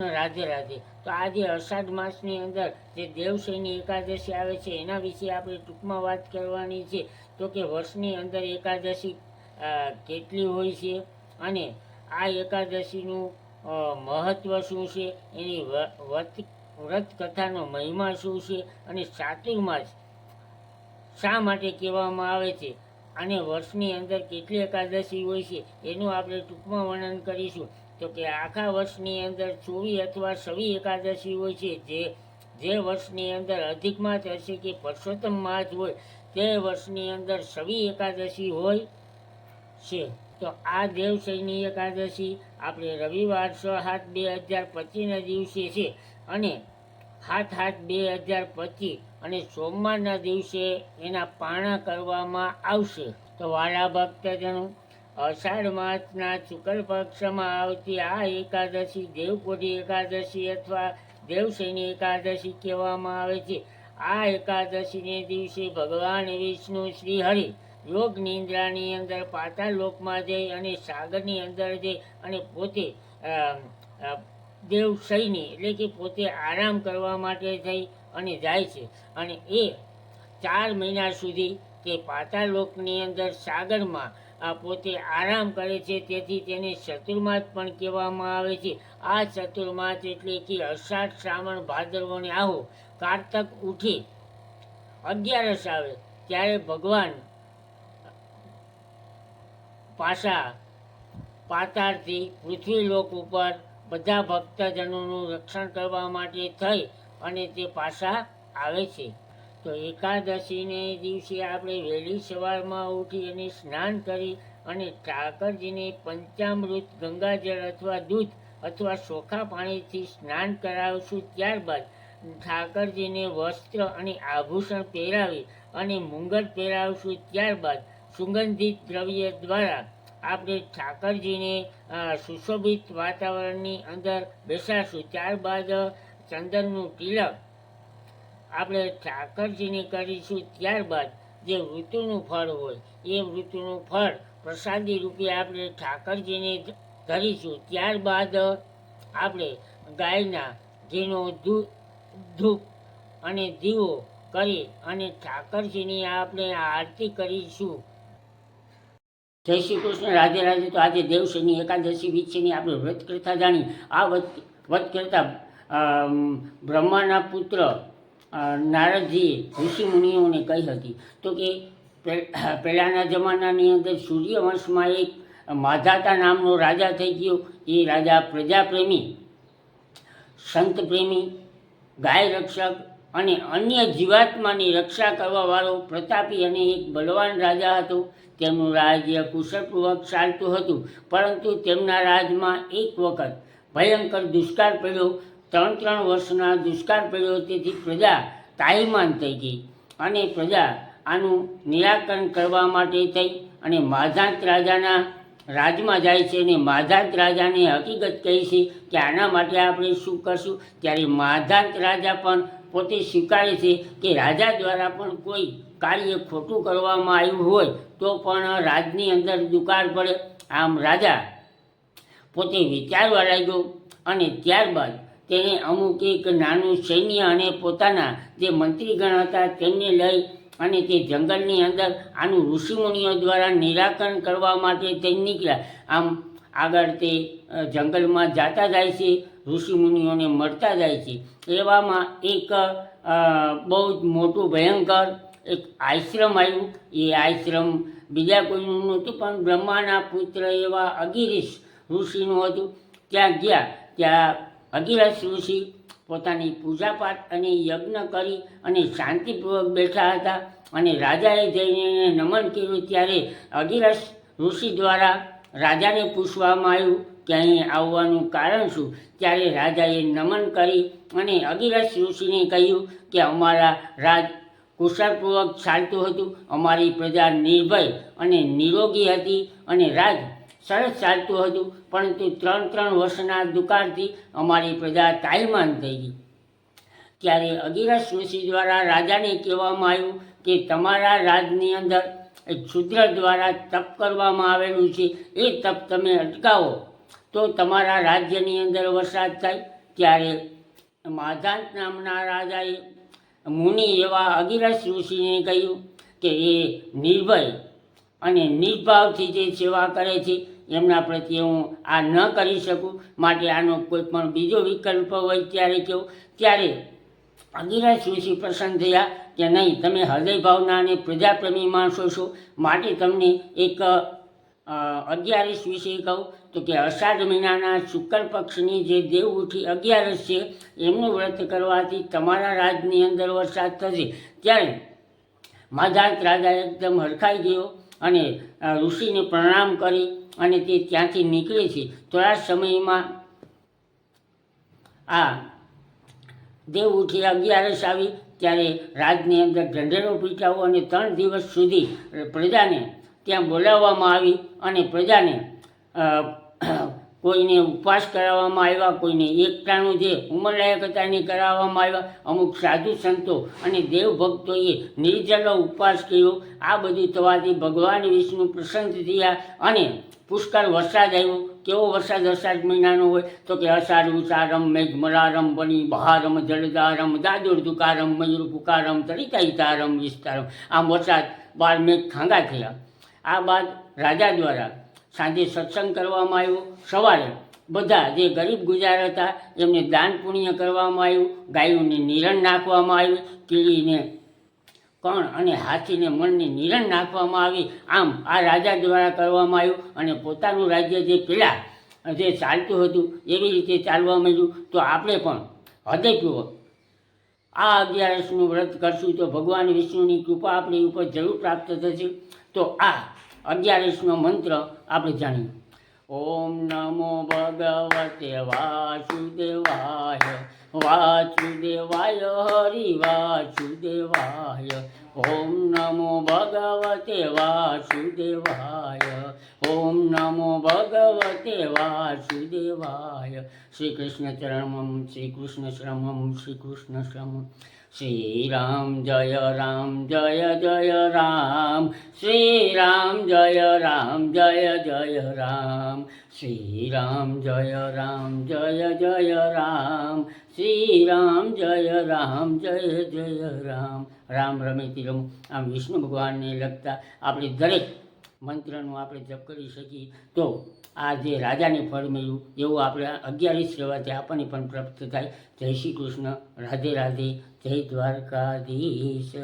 રાધે રાધે. તો આજે અષાઢ માસની અંદર જે દેવશયની એકાદશી આવે છે, એના વિશે આપણે ટૂંકમાં વાત કરવાની છે. તો કે વર્ષની અંદર એકાદશી કેટલી હોય છે અને આ એકાદશીનું મહત્ત્વ શું છે? એની વ્રત વ્રત કથાનો મહિમા શું છે? અને ચાતુર્માસ શા માટે કહેવામાં આવે છે? અને વર્ષની અંદર કેટલી એકાદશી હોય છે? એનું આપણે ટૂંકમાં વર્ણન કરીશું. તો કે આખા વર્ષની અંદર ચોવી અથવા સવી એકાદશી હોય છે, જે જે વર્ષની અંદર અધિકમાં હશે કે પરસોત્તમ માસ હોય, તે વર્ષની અંદર સવી એકાદશી હોય છે. તો આ દેવશયની એકાદશી આપણે રવિવાર છ સાત બે હજાર પચીસના દિવસે છે અને સાત સાત બે હજાર પચીસ અને સોમવારના દિવસે એના પારણા કરવામાં આવશે. તો વાલા ભક્તજનો અષાઢ માસના શુક્લ પક્ષમાં આવતી આ એકાદશી દેવકોટી એકાદશી અથવા દેવસેની એકાદશી કહેવામાં આવે છે. આ એકાદશીને દિવસે ભગવાન વિષ્ણુ શ્રી હરિ યોગ નિંદ્રાની અંદર પાતાળ લોકમાં જઈ અને સાગરની અંદર જઈ અને પોતે અ, એટલે કે પોતે આરામ કરવા માટે થઈ અને જાય છે. અને એ ચાર મહિના સુધી તે પાતાળ લોકની અંદર સાગરમાં આ પોતે આરામ કરે છે, તેથી તેને ચતુર્માસ પણ કહેવામાં આવે છે. આ ચતુર્માસ એટલે કે અષાઢ શ્રાવણ ભાદરવોને આહો કારતક ઉઠી, અગિયારસ આવે, ત્યારે ભગવાન પાછા પાતાળથી પૃથ્વીલોક ઉપર બધા ભક્તજનોનું રક્ષણ કરવા માટે થઈ અને તે પાછા આવે છે. તો એકાદશીને દિવસે આપણે વહેલી સવારમાં ઉઠી અને સ્નાન કરી અને ઠાકરજીને પંચામૃત, ગંગાજળ અથવા દૂધ અથવા સોખા પાણીથી સ્નાન કરાવશું. ત્યારબાદ ઠાકરજીને વસ્ત્ર અને આભૂષણ પહેરાવી અને મુંગટ પહેરાવશું. ત્યારબાદ સુગંધિત દ્રવ્ય દ્વારા આપણે ઠાકરજીને સુશોભિત વાતાવરણની અંદર બેસાશું ત્યારબાદ ચંદનનું તિલક આપણે ઠાકરજીને કરીશું ત્યારબાદ જે ઋતુનું ફળ હોય, એ ઋતુનું ફળ પ્રસાદી રૂપે આપણે ઠાકરજીને ધરીશું. ત્યારબાદ આપણે ગાયના ઘીનો ધૂપ અને દીવો કરી અને ઠાકરજીની આપણે આરતી કરીશું. જય શ્રી કૃષ્ણ. રાધે રાધે તો આજે દેવશની એકાદશી વિશેની આપણે વ્રત કથા જાણી. આ વ્રત વ્રત કરતા બ્રહ્માના પુત્ર નારદજીએ ઋષિ મુનિઓને કહી હતી. તો કે પહેલાંના જમાનાની અંદર સૂર્યવંશમાં એક માધાતા નામનો રાજા થઈ ગયો. એ રાજા પ્રજાપ્રેમી સંત પ્રેમી ગાય રક્ષક અને અન્ય જીવાત્માની રક્ષા કરવાવાળો પ્રતાપી અને એક બલવાન રાજા હતો. તેમનું રાજ્ય કુશળપૂર્વક ચાલતું હતું, પરંતુ તેમના રાજમાં એક વખત ભયંકર દુષ્કાળ પડ્યો. ત્રણ ત્રણ વર્ષના દુષ્કાળ પડ્યો તેથી પ્રજા તાહીમાન થઈ ગઈ અને પ્રજા આનું નિરાકરણ કરવા માટે થઈ અને માધાંત રાજાના રાજમાં જાય છે અને માધાંત રાજાને હકીકત કહી છે કે આના માટે આપણે શું કરશું? ત્યારે માધાંત રાજા પણ પોતે સ્વીકારે છે કે રાજા દ્વારા પણ કોઈ કાર્ય ખોટું કરવામાં આવ્યું હોય તો પણ રાજની અંદર દુકાળ પડે. આમ રાજા પોતે વિચારવા લાગ્યો અને ત્યારબાદ તેણે અમુક એક નાનું સૈન્ય અને પોતાના જે મંત્રીગણ હતા તેમને લઈ અને તે જંગલની અંદર આનું ઋષિમુનિઓ દ્વારા નિરાકરણ કરવા માટે તે નીકળ્યા. આમ આગળ તે જંગલમાં જાતા જાય છે, ઋષિમુનિઓને મળતા જાય છે. એવામાં એક બહુ જ મોટું ભયંકર એક આશ્રમ આવ્યું. એ આશ્રમ બીજા કોઈનું નહોતું, પણ બ્રહ્માના પુત્ર એવા અગિરીશ ઋષિનું હતું. ત્યાં ગયા, ત્યાં અગિરસ ઋષિ પોતાની પૂજાપાઠ અને યજ્ઞ કરી અને શાંતિપૂર્વક બેઠા હતા અને રાજાએ જઈને નમન કર્યું ત્યારે અગિરસ ઋષિ દ્વારા રાજાને પૂછવામાં આવ્યું કે અહીં આવવાનું કારણ શું? ત્યારે રાજાએ નમન કરી અને અગિરસ ઋષિને કહ્યું કે અમારા રાજ કુશળપૂર્વક ચાલતું હતું. અમારી પ્રજા નિર્ભય અને નિરોગી હતી અને રાજ સરસ ચાલતું હતું, પરંતુ ત્રણ ત્રણ વર્ષના દુકાળથી અમારી પ્રજા તાઈમાન થઈ ગઈ. ત્યારે અગિરસ ઋષિ દ્વારા રાજાને કહેવામાં આવ્યું કે તમારા રાજની અંદર શુદ્ર દ્વારા તપ કરવામાં આવેલું છે, એ તપ તમે અટકાવો. તો તમારા રાજ્યની અંદર વરસાદ થાય, ત્યારે માધાંત નામના રાજાએ મુનિ એવા અગિરસ ઋષિને કહ્યું કે એ નિર્ભય અને નિર્ભાવથી જે સેવા કરે છે, એમના પ્રત્યે હું આ ન કરી શકું. માટે આનો કોઈ પણ બીજો વિકલ્પ હોય ત્યારે કહો ત્યારે અગિરસ ઋષિ પ્રસન્ન થયા કે નહીં, તમે હૃદય ભાવના અને પ્રજાપ્રેમી માણસો છો. માટે તમને એક અગિયારસ વિશે કહું તો કે અષાઢ મહિનાના શુક્લ પક્ષની જે દેવ ઉઠી અગિયારસ છે, એમનું વ્રત કરવાથી તમારા રાજની અંદર વરસાદ થશે. ત્યારે માધાત રાજા એકદમ હરખાઈ ગયો. અને ઋષિને પ્રણામ કરી અને તે ત્યાંથી નીકળે છે. થોડા સમયમાં આ દેવ ઉઠી અગિયારસ આવી ત્યારે રાજની અંદર ઢંઢેરો પીટાવો અને ત્રણ દિવસ સુધી પ્રજાને ત્યાં બોલાવવામાં આવી અને પ્રજાને કોઈને ઉપવાસ કરાવવામાં આવ્યા, કોઈને એકતાનું જે ઉંમરલાયક હતા એને કરાવવામાં આવ્યા, અમુક સાધુ સંતો અને દેવ ભક્તોએ નિર્જલો ઉપવાસ કર્યો. આ બધું થવાથી ભગવાન વિષ્ણુ પ્રસન્ન થયા અને પુષ્કળ વરસાદ આવ્યો. કેવો વરસાદ? અષાઢ મહિનાનો હોય તો કે અષાઢ ઉષારમ મેઘ મલારમ બની બહારમ જળદારમ દાદુર દુકારમ મયુર પુકારમ તરીકા ઇતારમ વિસ્તારમ. આમ વરસાદ બાર મેઘ ખાંગા થયા. આ બાદ રાજા દ્વારા સાંજે સત્સંગ કરવામાં આવ્યો. સવારે બધા જે ગરીબ ગુજાર હતા એમને દાન પુણ્ય કરવામાં આવ્યું, ગાયોને નિરણ નાખવામાં આવ્યું, કીડીને કણ અને હાથીને મણની નિરણ નાખવામાં આવી. આમ આ રાજા દ્વારા કરવામાં આવ્યું અને પોતાનું રાજ્ય જે પેલા જે ચાલતું હતું, એવી રીતે ચાલવા માંડ્યું. તો આપણે પણ હૃદયપૂર્વક આ અગિયારસનું વ્રત કરશું તો ભગવાન વિષ્ણુની કૃપા આપણી ઉપર જરૂર પ્રાપ્ત થશે. તો આ અગિયારસનો મંત્ર આપણે જાણીએ. ઓમ નમો ભગવતે વાસુદેવાય વાસુદેવાય હરિ, વાસુદેવાય. ઓમ નમો ભગવતે વાસુદેવાય, ઓમ નમો ભગવતે વાસુદેવાય. શ્રી કૃષ્ણ ચરણમ શ્રી કૃષ્ણ શ્રમમ શ્રી કૃષ્ણ શ્રમમ શ્રી રામ જય રામ, જય જય રામ. શ્રી રામ જય રામ, જય જય રામ. શ્રી રામ જય રામ, જય જય રામ. શ્રી રામ જય રામ, જય જય રામ. રામ રમે તિરમ. આમ વિષ્ણુ ભગવાનને લગતા આપણે દરેક મંત્રનું આપણે જપ કરી શકીએ. તો આ જે રાજાને ફળ મળ્યું, એવું આપણે અગિયારીસ રહેવાથી આપણને પણ પ્રાપ્ત થાય. જય શ્રી કૃષ્ણ. રાધે રાધે. જય દ્વારકાધીશ